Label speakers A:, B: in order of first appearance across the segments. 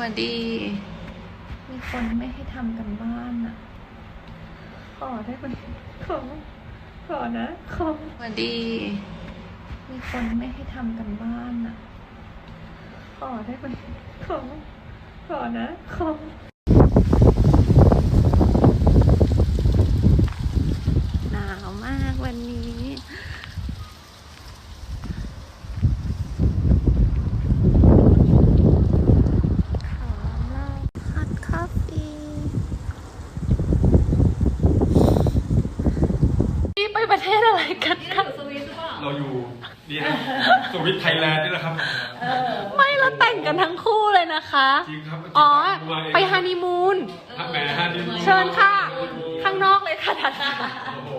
A: วัสดี
B: มีคนไม่ให้ทำกันบ้านอะ ขอได้ไหมขอขอนะขอ
A: สวัสดี
B: มีคนไม่ให้ทำกันบ้านอะ ขอได้ไหมขอขอนะขอ
A: หนาวมากวันนี้ ขอเหล้าฮอตคอฟฟี่นี่ไปประเทศอะไรกันคะ
C: เราอยู่นี่นะ สวิตไทยแลนด์นี่แหละครับ
A: ไม่เราแต่งกันทั้งคู่เลยนะคะ
C: จริงครับ
A: อ๋อ
C: มาเอง
A: ไปฮันนีมูน
C: แหมฮันนีมูน
A: เชิญค่ะ ข้างนอกเลยค่ะดาดา
C: โอ้โห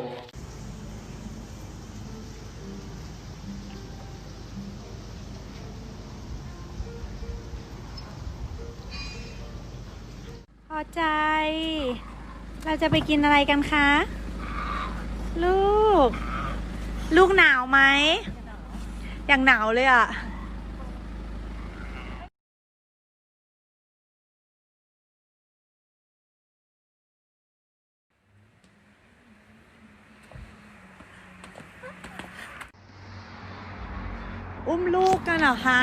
A: พอใจ เราจะไปกินอะไรกันคะ ลูก ลูกหนาวไหม อย่างหนาวเลยอะ่ะอุ้มลูกกันเหรอคะ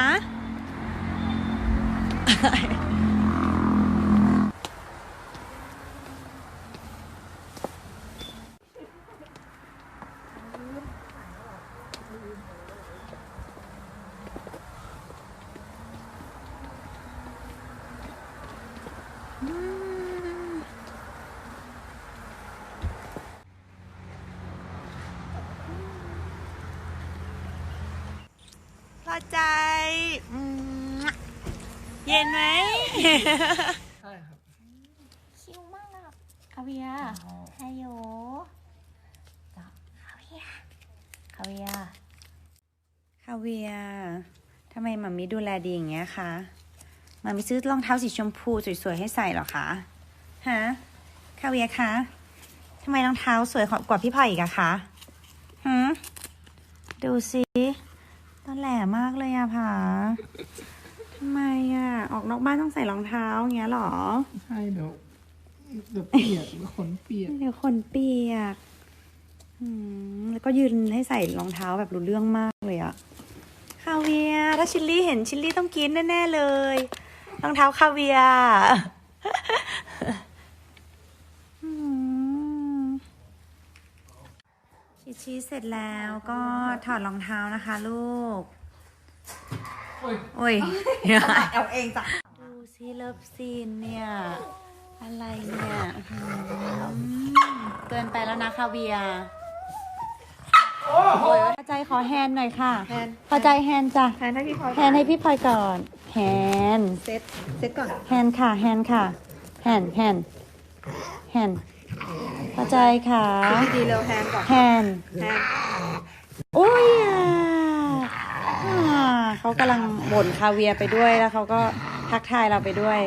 A: พอใจอืม เย็นไหม
C: ใช่ครับ
D: ชิวมากอะคาเวียร์ไฮโยจ้ะคาเวียร์คาเวียร์
A: คาเวียร์ทำไมมัมมี่ดูแลดีอย่างเงี้ยคะมัมมี่ซื้อรองเท้าสีชมพูสวยๆให้ใส่เหรอคะฮะคาเวียร์คะทำไมรองเท้าสวยกว่าพี่พลอยอีกอะคะหืมดูสิตอนแหลมากเลยอะผา ทำไมอะออกนอกบ้านต้องใส่รองเท้าอย่างเงี้ยเหรอ
E: ใช่เดี๋ยวเดี๋ยวเปียกเดี๋ยวขนเปียก
A: เดี๋ยวคนเปียกอืมแล้วก็ยืนให้ใส่รองเท้าแบบรู้เรื่องมากเลยอะคาเวียร์ถ้าชิลลี่เห็นชิลลี่ต้องกินแน่ๆเลย รองเท้าคาเวียร์อืมชีชีสเสร็จแล้วก็ถอดรองเท้านะคะลูก
E: โอ้ย
A: โอ้ยเอาเองจ้ะดูซิเลิฟซีนเนี่ย อะไรเนี่ยอื้อหือเกินไปแล้วนะคาเวียร์โอ้ยพอใจขอแฮนด์หน่อยค่ะ
B: แฮนด์
A: พอใจแฮนด์จ้ะ
B: แทนให้พี่พลอย
A: แฮนด์ให้พี่พลอยก่อน แฮนด์
B: เซตเซตก่อน
A: แฮนด์ค่ะ แฮนด์ค่ะ แฮนด์แฮนด์แฮนด์พอใจค่ะ
B: ดีๆเร็วแฮนก่อน
A: แฮนด์
B: แฮน
A: โอ้ยอะอ่า เขากำลังบ่นคาเวียร์ไปด้วยแล้วเขาก็ทักทายเราไปด้วย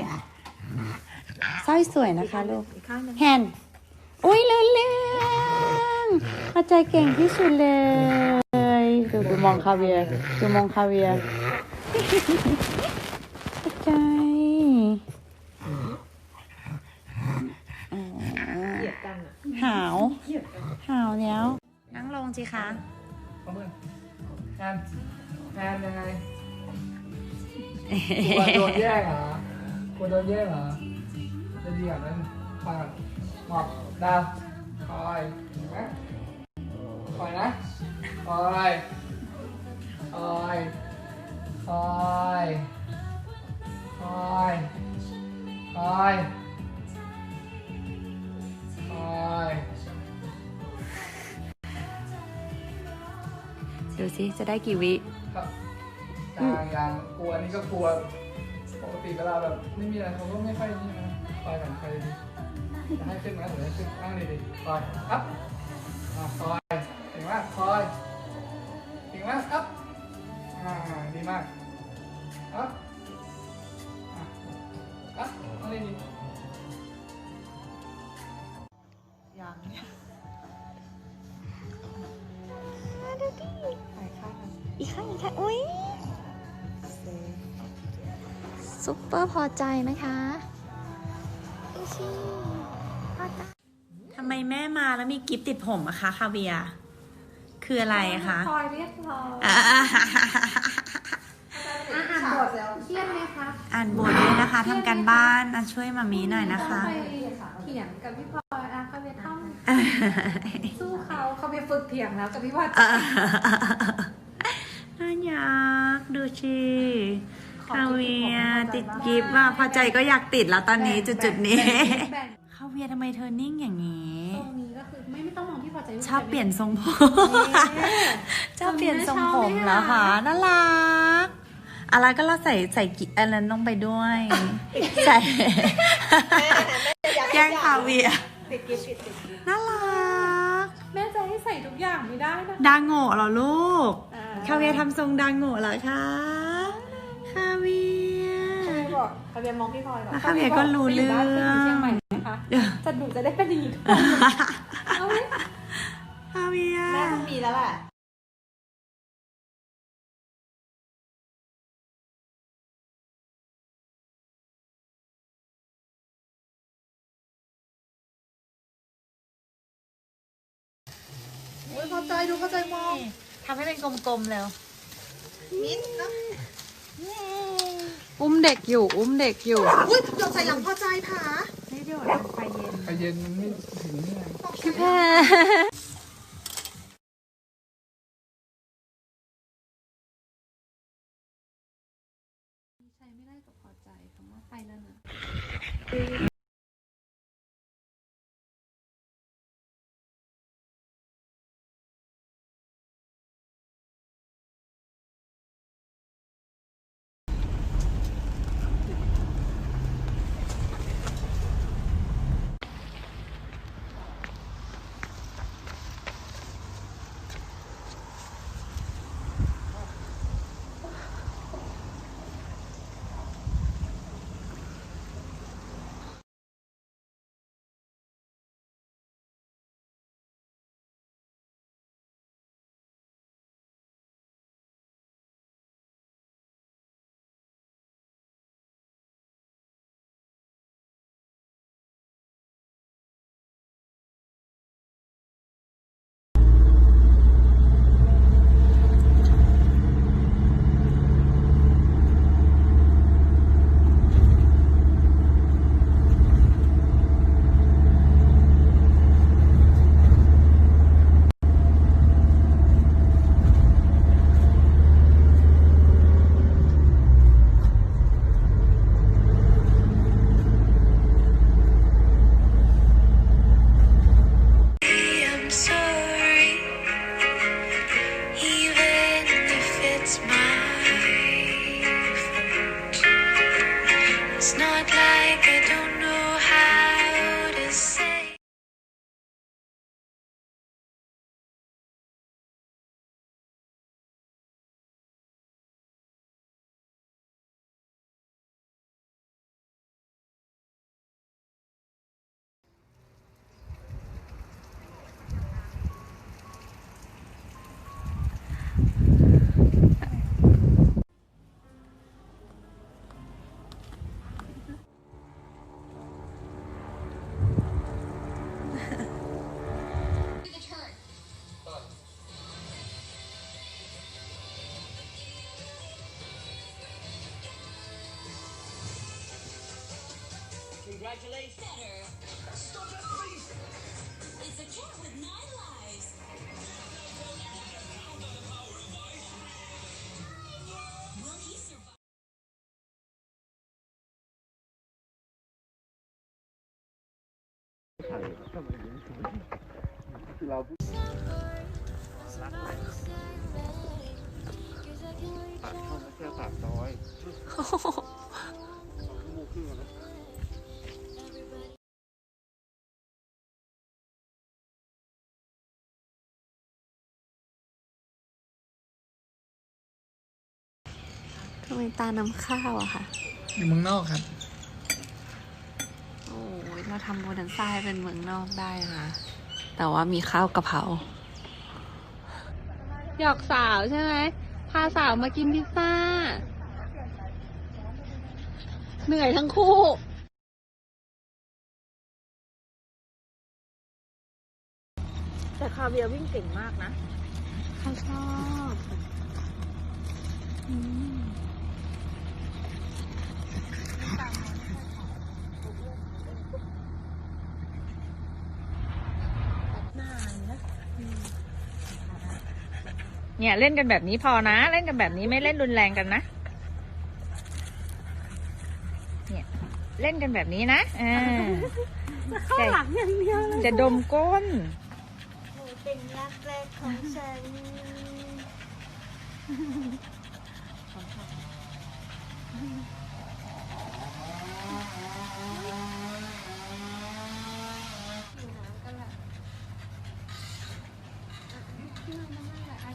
A: สร้อยสวยนะคะลูก
B: อีกข้างหนึง
A: แฮนด์อุ้ยเลื่อนเรื่องพอใจเก่งที่สุดเลยดูดูมองคาเวียร์ดูมองคาเวียร์พอใจอ๋อ
B: เหยียดกันอะ
A: หาวหาวแล้วนั่งลงสิคะ
E: เอามือแทนแทนยังไง กลัวโดนแย่งเหรอกลัวโดนแย่งเหรอจะดีแบบนั้นคอยก่อนหมอบดาวคอยเห็นไหมคอยนะคอยคอยคอยคอยคอยคอย
A: ดูสิจะได้กี่วิ
E: ครับอ ย่างอย่างกลัวอันนี้ก็กลัว ปกติเวลาแบบไม่มีอะไรเขาก็ไม่ค่อยนี่นะคอยหน่อยคอยดีจะให้ขึ้นนะเดี๋ยวให้ขึ้นนั่งดีๆคอยครับอ่าคอยเก่งมากคอยเก่งมากครับอ่าดีมากครับอะครับนั่งดีๆยัง
A: อีกข้างอีกข้างอุ้ย
F: ซุปเปอร์พอใจนะคะอิชิพอใจ
A: ทำไมแม่มาแล้วมีกิฟต์ติดผมอะคะคาเวีย คืออะไรอะคะ
F: พลอยเรียบร้อย
A: อ่า
F: อาหารบดเครียดไหมคะ
A: อ่านบทด้วยนะคะทำการบ้านอะช่วยมามีหน่อยนะคะ
F: ต้องไปเถียงกับพี่พลอยนะเขาไปต้องสู้เขาเขาไปฝึกเถียงแล้วกับพี่พลอย
A: น่ารักดูชี คาเวียติดกิฟต์อะพอใจก็อยากติดแล้วตอนนี้จุดๆนี้
F: แบ่ง
A: คาเวียทำไมเธอนิ่งอย่างนี้
F: ตรงนี้ก็คือไม่ไม่ต้องมองพี่พอใจ
A: ชอบเปลี่ยนทรงผมชอบเปลี่ยนทรงผมแล้วค่ะน่ารักอะไรก็เราใส่ใส่กิอันนั้นลงไปด้วย ใส่แกล้งคาเวียน่ารัก
F: แม่จะให้ใส่ทุกอย่างไม่ได้นะ
A: ดังโง่เหรอลูก
F: อ่า
A: คาเวียทำทรงดังโง่เหรอคะคาเวีย
F: บอกคาเวียมองพี่พลอยก่อน
A: คาเวียก็รู้เรื่อง
F: ไปยู่บ้านไปอยู่เชียงใหม่นะคะจะหนูจะได้เป็นอย่างนี้ทุกคนเอาไหม
A: คาเวีย
D: แม่ต้องมีแล้วแหละ
F: โอ้ยพอใจดูพอใจมอง
A: ทำให้เป็นกลมๆแล้ว
F: อุ้มเด็กอยู่ อุ้มเด็กอยู่
D: อุ้ยเราใส่หลังพอใจผา
A: นี่เดี๋ยวทำไฟเย็น
E: ไฟเย็นมันไม่ถึงนี่ไง
F: พี่แพรใช้ไม่ได้กับพอใจคำว่าไฟนั่นน่ะ
G: Congratulations. Better. Stop that thief! It's a cat with nine lives.
F: ทำไมตาน้ำข้าวอะค่ะ
E: อยู่เมืองนอกครับ
F: โอ้ยเราทำโมเดิร์นไซน์เป็นเมืองนอกได้นะแต่ว่ามีข้าวกะเพราหยอกสาวใช่ไหม พาสาวมากินพิซซ่า
H: เหนื่อยทั้งคู่แต่คาเวียวิ่งเก่งมากนะเขาชอบ เนี่ยเล่นกันแบบนี้พอนะ เล่นกันแบบนี้ไม่เล่นรุนแรงกันนะ เนี่ย เล่นกันแบบนี้นะอ่าเข้าหลังอย่างเดียวจะดมก้น
D: เป็นรักแรกของฉัน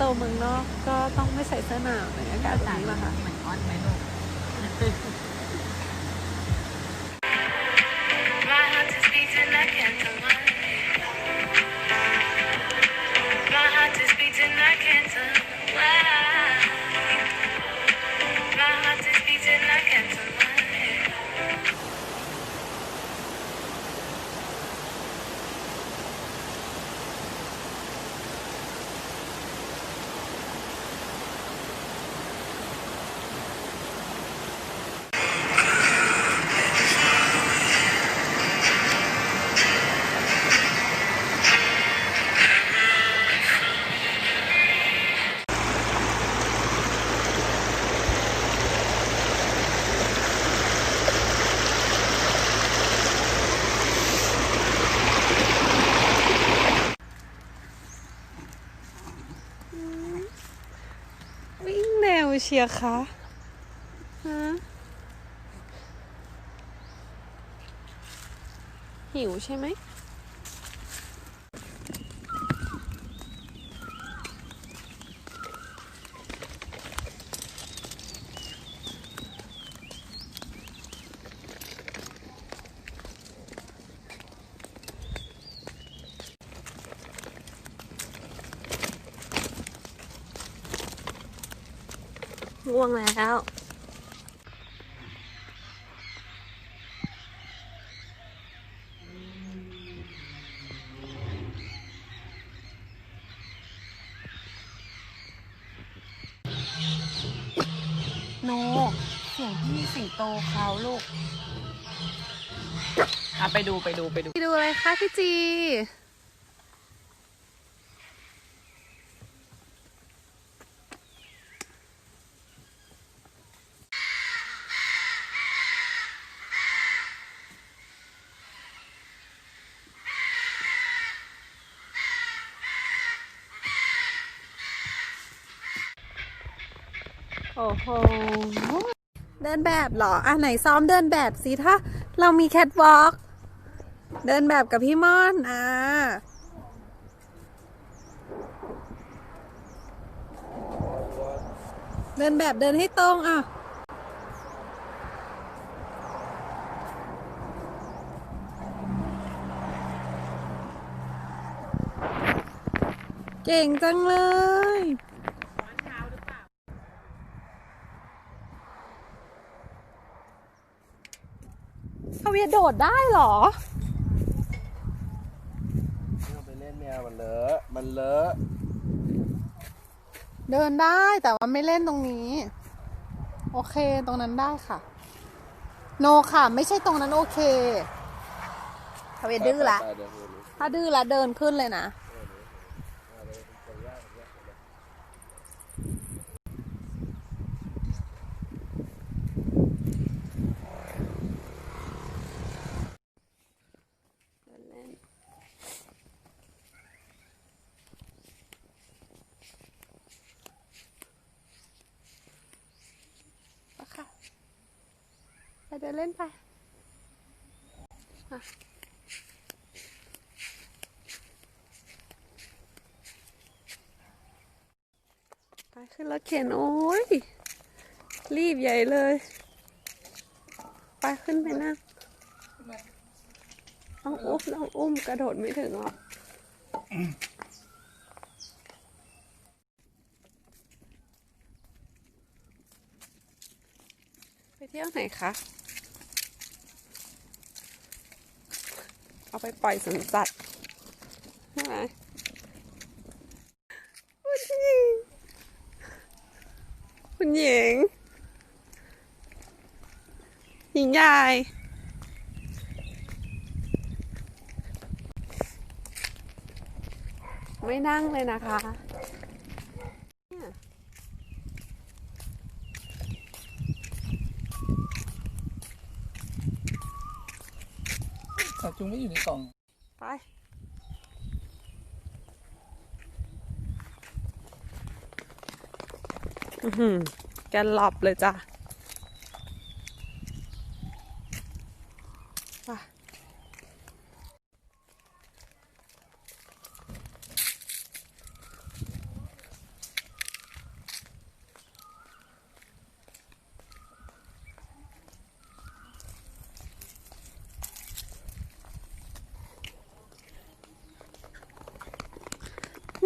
H: ตเมืองนอกก็ต้องไม่ใส่เสื้อหนาวในอากาศแบบนี้ละค่ะ
I: My heart is beating like candlelight.
H: ชียร์คะฮะหิวใช่ไหม ง่วงแล้ว
J: โนเสียงพี่สิงโตเขาลูกอะไปดูไปดูไปดู
H: ไปดูอะไรคะพี่จี โอ้โห เดินแบบเหรอ อะไหนซ้อมเดินแบบสิถ้าเรามีแคทวอล์กเดินแบบกับพี่ม่อน อ่าเดินแบบเดินให้ตรงอะเก่งจังเลย เวียโดดได้เหรอเล่นเมี
E: ยมันเลอะมัน
K: เลอะเดินได้แต่ว่าไม่เล่นตรงนี้ โอเคตรงนั้นได้ค่ะ โนค่ะ ไม่ใช่ตรงนั้นโอเคทเวีดื้อละไวเถ้าดื้อละเดินขึ้นเลยนะ เดินเล่นไปไปขึ้นรถเข็นโอ้ย รีบใหญ่เลย ไปขึ้นไปนั่งต้องอุ้มต้องอุ้มกระโดดไม่ถึงหรอกไปเที่ยวไหนคะ เอาไปปล่อยสวนสัตว์ใช่ไหมคุณหญิง คุณหญิง หญิงยายไม่นั่งเลยนะคะ
E: สัตว์ จุงไม่อยู่ในกล่อง
K: ไป อือหือแกนหลับเลยจ้ะ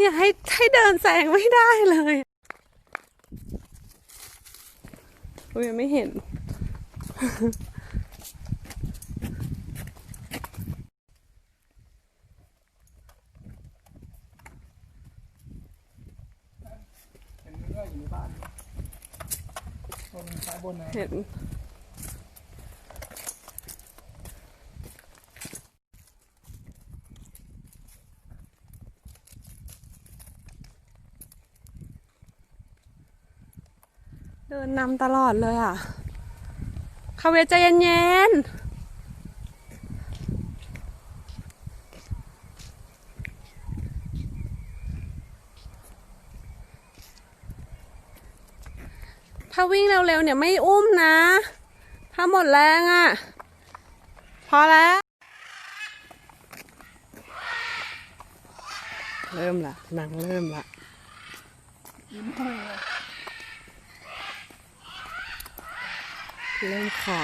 K: เนี่ยให้ให้เดินแซงไม่ได้เลยอุ้ยยังไม่เห็น
E: เห็นว่าอยู่ในบ้านบนซ้ายบนนะ
K: เดินนำตลอดเลยอะคาเวใจเย็นๆถ้าวิ่งเร็วๆเนี่ยไม่อุ้มนะ ถ้าหมดแรงอะ พอแล้ว เริ่มละหนังเริ่มละเริ่มขอให้อุ้ม แล้ว
E: มขา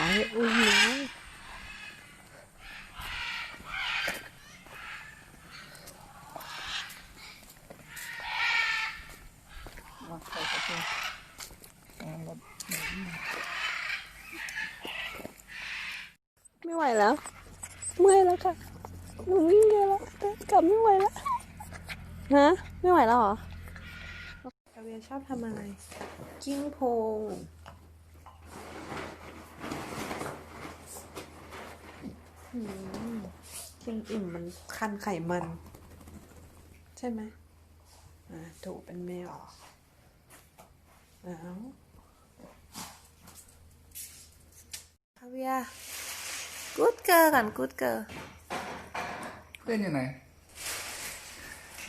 E: ใส่กระเป๋าอ่ารถ
K: ไม่ไหวแล้ว เมื่อยแล้วค่ะ หนูวิ่งเยอะแล้วกลับไม่ไหวแล้ว ฮะ ไม่ไหวแล้วเหรอ กาเวียชอบทำอะไร กิ้งโพง อืมกินอิ่มมันคันไขมัน ใช่ไหมอ่าถูกเป็นแมวอ้าวคาเวียกูดเกอร์ก่อนกูดเกอร์
E: เพื่อนอยู่ไหน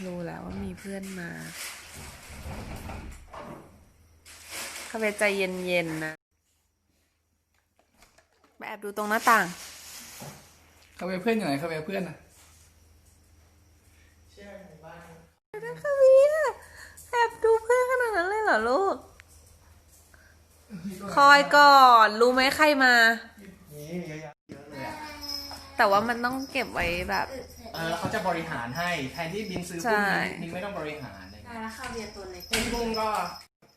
K: รู้แล้วว่ามีเพื่อนมาคาเวใจเย็นๆนะไปแอบดูตรงหน้าต่าง
E: เขาไปเพื่อนอยู่ไหนเขาไปเพื่อนนะ
K: คาเวียแอบดูเพื่อนขนาดนั้นเลยเหรอลูก คอยก่อน รู้ไหมใครมา แต่ว่ามันต้องเก็บไว้แบบ
L: เออเขาจะบริหารให้แทนที่บินซื้อ
K: ใช่
L: พวกนี้บินไม่ต้องบริหารอะไรอย่างเงี้ย
M: แล้วคาเวียตัวเล็ก
L: คุณลุงก็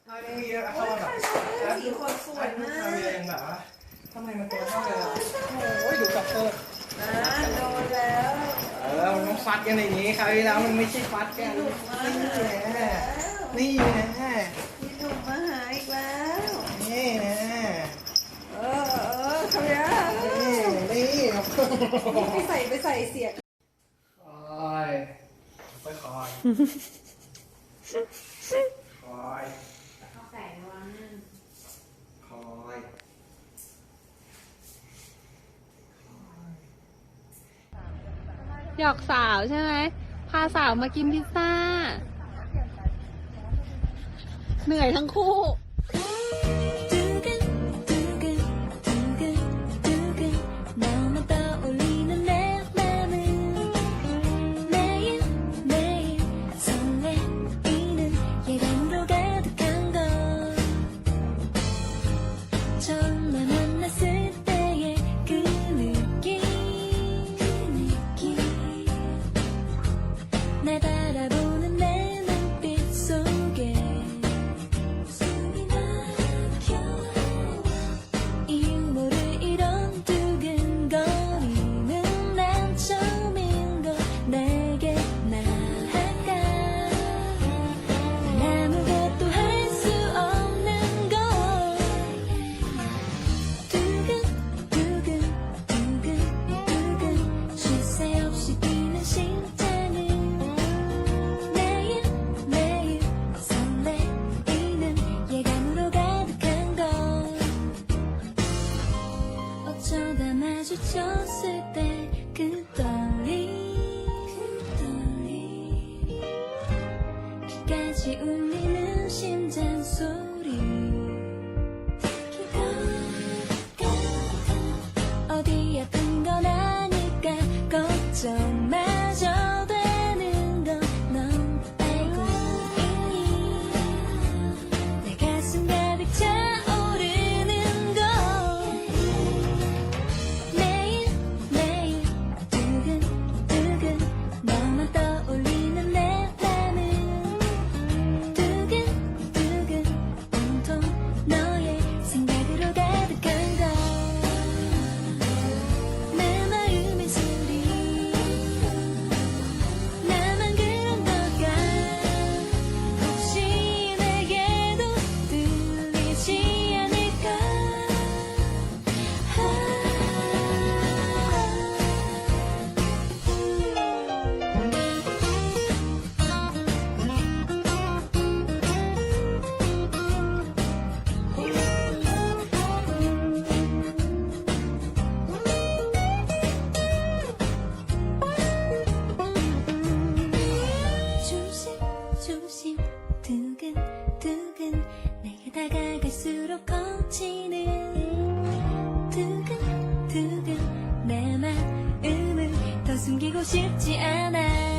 L: ถ้าไม่มีแล้วเขาแบบสีคนสวยมาก ทำเองแบบว่าทำไมมันตัวเท่าเลยล่ะ
E: โอ้ยดูกับเตอร์
L: โดนแล้ว
E: เออมันต้อง
L: ฟัดกันอย่างนี้คราวที่แล้วมันไม่ใช่ฟัดกัน นี่นะนี่นะ
A: มีหนุ่มมาหาอีกแล้ว
L: นี่นะ
A: เออเออคาเวีย
L: นี่นี่ครับ
A: ไปใส่ไปใส่เสีย
E: คอยคอยคอยคอยคอย
B: หยอกสาวใช่ไหม พาสาวมากินพิซซ่า เหนื่อยทั้งคู่
I: 조심. 두근 두근. 내게 다가갈수록 거치는. 두근 두근. 내 마음을 더 숨기고 싶지 않아